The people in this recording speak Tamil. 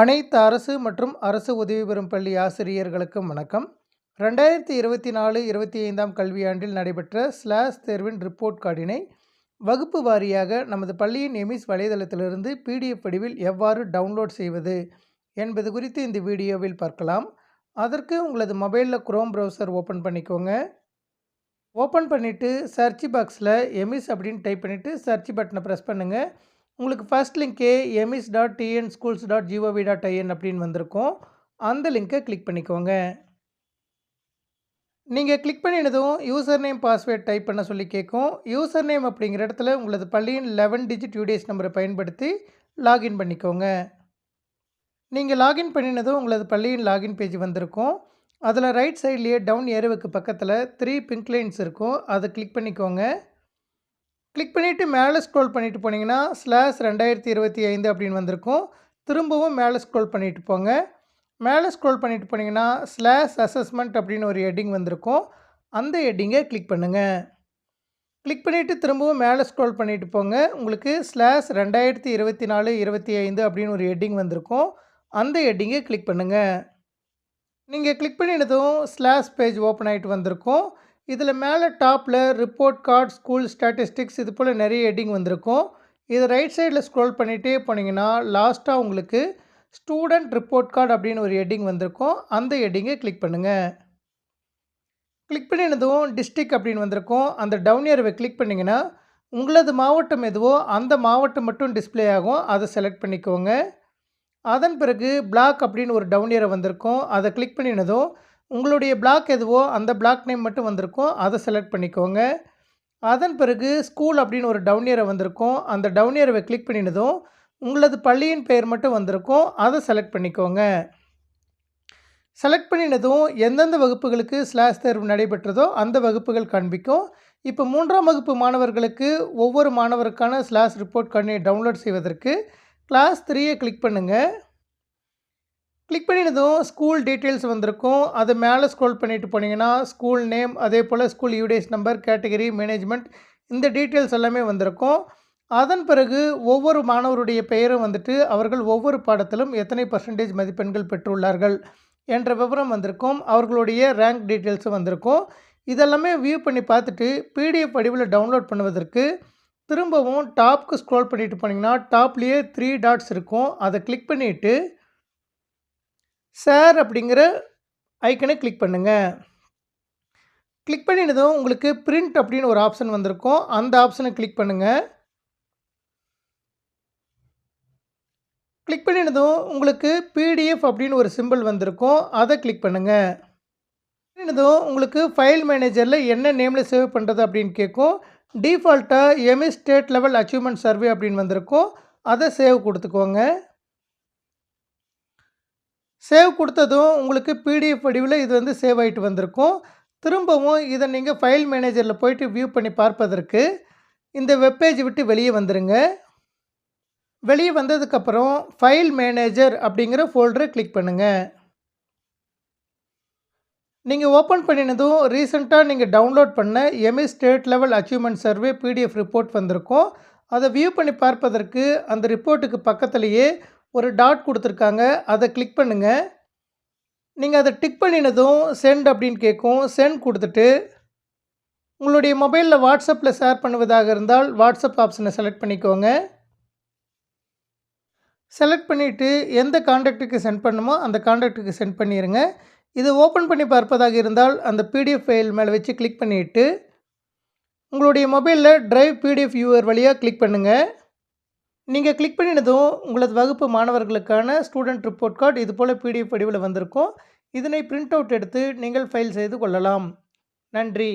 அனைத்து அரசு மற்றும் அரசு உதவி பெறும் பள்ளி ஆசிரியர்களுக்கும் வணக்கம். ரெண்டாயிரத்தி இருபத்தி நாலு இருபத்தி ஐந்தாம் கல்வியாண்டில் நடைபெற்ற ஸ்லாஷ் தேர்வின் ரிப்போர்ட் கார்டினை வகுப்பு வாரியாக நமது பள்ளியின் எமிஸ் வலைதளத்திலிருந்து பிடிஎஃப் வடிவில் எவ்வாறு டவுன்லோட் செய்வது என்பது குறித்து இந்த வீடியோவில் பார்க்கலாம். அதற்கு உங்களது மொபைலில் குரோம் ப்ரௌசர் ஓப்பன் பண்ணிக்கோங்க. ஓப்பன் பண்ணிவிட்டு சர்ச் பாக்ஸில் எமிஸ் அப்படின்னு டைப் பண்ணிவிட்டு சர்ச் பட்டனை ப்ரெஸ் பண்ணுங்கள் உங்களுக்கு first லிங்க்கே EMIS dot TN schools dot gov dot in அப்படின்னு வந்திருக்கும். அந்த லிங்க்கை கிளிக் பண்ணிக்கோங்க. நீங்கள் கிளிக் பண்ணினதும் யூசர் நேம் பாஸ்வேர்ட் டைப் பண்ண சொல்லி கேட்கும் யூசர் நேம் அப்படிங்கிற இடத்துல உங்களது பள்ளியின் லெவன் டிஜிட் யூடிஎஸ் நம்பரை பயன்படுத்தி லாகின் பண்ணிக்கோங்க. நீங்கள் லாகின் பண்ணினதும் உங்களது பள்ளியின் லாகின் பேஜ் வந்திருக்கும். அதில் ரைட் சைட்லேயே டவுன் ஏருவுக்கு பக்கத்தில் த்ரீ பிங்க் லைன்ஸ் இருக்கும். அதை கிளிக் பண்ணிக்கோங்க. கிளிக் பண்ணிவிட்டு மேலே ஸ்க்ரோல் பண்ணிவிட்டு போனீங்கன்னா ஸ்லாஷ் ரெண்டாயிரத்தி இருபத்தி ஐந்து அப்படின்னு வந்திருக்கும். திரும்பவும் மேலே ஸ்க்ரோல் பண்ணிவிட்டு போங்க. மேலே ஸ்க்ரோல் பண்ணிவிட்டு போனீங்கன்னா ஸ்லாஷ் அசஸ்மெண்ட் அப்படின்னு ஒரு ஹெட்டிங் வந்திருக்கும். அந்த ஹெட்டிங்கை கிளிக் பண்ணுங்கள் கிளிக் பண்ணிவிட்டு திரும்பவும் மேலே ஸ்க்ரோல் பண்ணிவிட்டு போங்க. உங்களுக்கு ஸ்லாஷ் ரெண்டாயிரத்தி இருபத்தி நாலு இருபத்தி ஐந்து அப்படின்னு ஒரு ஹெட்டிங் வந்திருக்கும். அந்த ஹெட்டிங்கை கிளிக் பண்ணுங்கள் நீங்கள் கிளிக் பண்ணினதும் ஸ்லாஷ் பேஜ் ஓப்பன் ஆகிட்டு வந்திருக்கும். இதில் மேலே டாப்பில் ரிப்போர்ட் கார்டு ஸ்கூல் ஸ்டாட்டிஸ்டிக்ஸ் இது போல் நிறைய ஹெட்டிங் வந்திருக்கும். இது ரைட் சைடில் ஸ்க்ரோல் பண்ணிகிட்டே போனீங்கன்னா லாஸ்ட்டாக உங்களுக்கு ஸ்டூடெண்ட் ரிப்போர்ட் கார்டு அப்படின்னு ஒரு ஹெட்டிங் வந்திருக்கும். அந்த ஹெட்டிங்கை கிளிக் பண்ணுங்கள் கிளிக் பண்ணினதும் டிஸ்ட்ரிக் அப்படின்னு வந்திருக்கும். அந்த டவுன் ஏர்வை கிளிக் பண்ணிங்கன்னா உங்களது மாவட்டம் எதுவோ அந்த மாவட்டம் மட்டும் டிஸ்பிளே ஆகும். அதை செலக்ட் பண்ணிக்கோங்க. அதன் பிறகு பிளாக் அப்படின்னு ஒரு டவுன் ஏரை வந்திருக்கும். அதை கிளிக் பண்ணினதும் உங்களுடைய பிளாக் எதுவோ அந்த பிளாக் நேம் மட்டும் வந்திருக்கும். அதை செலக்ட் பண்ணிக்கோங்க. அதன் பிறகு ஸ்கூல் அப்படின்னு ஒரு டவுன் ஏரை வந்திருக்கும். அந்த டவுன் ஏரை கிளிக் பண்ணினதும் உங்களது பள்ளியின் பெயர் மட்டும் வந்திருக்கும். அதை செலக்ட் பண்ணிக்கோங்க. செலக்ட் பண்ணினதும் எந்தெந்த வகுப்புகளுக்கு ஸ்லாஷ் தேர்வு நடைபெற்றதோ அந்த வகுப்புகள் காண்பிக்கும். இப்போ மூன்றாம் வகுப்பு மாணவர்களுக்கு ஒவ்வொரு மாணவருக்கான ஸ்லாஷ் ரிப்போர்ட் கார்டினை டவுன்லோட் செய்வதற்கு கிளாஸ் த்ரீயை கிளிக் பண்ணுங்கள் கிளிக் பண்ணினதும் ஸ்கூல் டீட்டெயில்ஸ் வந்திருக்கும். அது மேலே ஸ்க்ரோல் பண்ணிட்டு போனீங்கன்னா ஸ்கூல் நேம் அதே போல் school UDISE number category management இந்த டீட்டெயில்ஸ் எல்லாமே வந்திருக்கும். அதன் பிறகு ஒவ்வொரு மாணவருடைய பெயரும் வந்துட்டு அவர்கள் ஒவ்வொரு பாடத்திலும் எத்தனை பர்சன்டேஜ் மதிப்பெண்கள் பெற்றுள்ளார்கள் என்ற விவரம் வந்திருக்கும். அவர்களுடைய ரேங்க் டீட்டெயில்ஸும் வந்திருக்கும். இதெல்லாமே வியூ பண்ணி பார்த்துட்டு பிடிஎஃப் வடிவில் டவுன்லோட் பண்ணுவதற்கு திரும்பவும் டாப்க்கு ஸ்க்ரோல் பண்ணிட்டு போனீங்கன்னா டாப்லேயே த்ரீ டாட்ஸ் இருக்கும். அதை கிளிக் பண்ணிவிட்டு ஷேர் அப்படிங்கிற ஐக்கனை கிளிக் பண்ணுங்கள் கிளிக் பண்ணினதும் உங்களுக்கு பிரிண்ட் அப்படின்னு ஒரு ஆப்ஷன் வந்திருக்கும். அந்த ஆப்ஷனை கிளிக் பண்ணுங்கள் கிளிக் பண்ணினதும் உங்களுக்கு பிடிஎஃப் அப்படின்னு ஒரு சிம்பிள் வந்திருக்கும். அதை கிளிக் பண்ணுங்கள் பண்ணினதும் உங்களுக்கு ஃபைல் மேனேஜரில் என்ன நேமில் சேவ் பண்ணுறது அப்படின்னு கேட்கும். டிஃபால்ட்டாக EMI state level achievement survey அப்படின்னு வந்திருக்கும். அதை சேவ் கொடுத்துக்கோங்க. சேவ் கொடுத்ததும் உங்களுக்கு பிடிஎஃப் வடிவில் இது வந்து சேவ் ஆகிட்டு வந்திருக்கும். திரும்பவும் இதை நீங்கள் ஃபைல் மேனேஜரில் போயிட்டு வியூ பண்ணி பார்ப்பதற்கு இந்த வெப்பேஜ் விட்டு வெளியே வந்துடுங்க வெளியே வந்ததுக்கப்புறம் ஃபைல் மேனேஜர் அப்படிங்கிற ஃபோல்டரை கிளிக் பண்ணுங்கள் நீங்கள் ஓப்பன் பண்ணினதும் ரீசெண்டாக நீங்கள் டவுன்லோட் பண்ண ME state level achievement survey PDF report வந்திருக்கும். அதை வியூ பண்ணி பார்ப்பதற்கு அந்த ரிப்போர்ட்டுக்கு பக்கத்துலேயே ஒரு டாட் கொடுத்துருக்காங்க. அதை கிளிக் பண்ணுங்கள் நீங்கள் அதை டிக் பண்ணினதும் சென்ட் அப்படின்னு கேட்கும். சென்ட் கொடுத்துட்டு உங்களுடைய மொபைலில் வாட்ஸ்அப்பில் ஷேர் பண்ணுவதாக இருந்தால் வாட்ஸ்அப் ஆப்ஷனை செலக்ட் பண்ணிக்கோங்க. செலக்ட் பண்ணிவிட்டு எந்த காண்டாக்டுக்கு சென்ட் பண்ணுமோ அந்த காண்டாக்டுக்கு சென்ட் பண்ணிடுங்க இது ஓப்பன் பண்ணி பார்ப்பதாக இருந்தால் அந்த பிடிஎஃப் ஃபைல் மேலே வச்சு கிளிக் பண்ணிவிட்டு உங்களுடைய மொபைலில் ட்ரைவ் பிடிஎஃப் வியூவர் வழியாக கிளிக் பண்ணுங்கள் நீங்கள் கிளிக் பண்ணினதும் உங்களது வகுப்பு மாணவர்களுக்கான ஸ்டூடெண்ட் ரிப்போர்ட் கார்டு இது போல் பிடிஎஃப் வடிவில் வந்திருக்கும். இதனை பிரிண்ட் அவுட் எடுத்து நீங்கள் ஃபைல் செய்து கொள்ளலாம். நன்றி.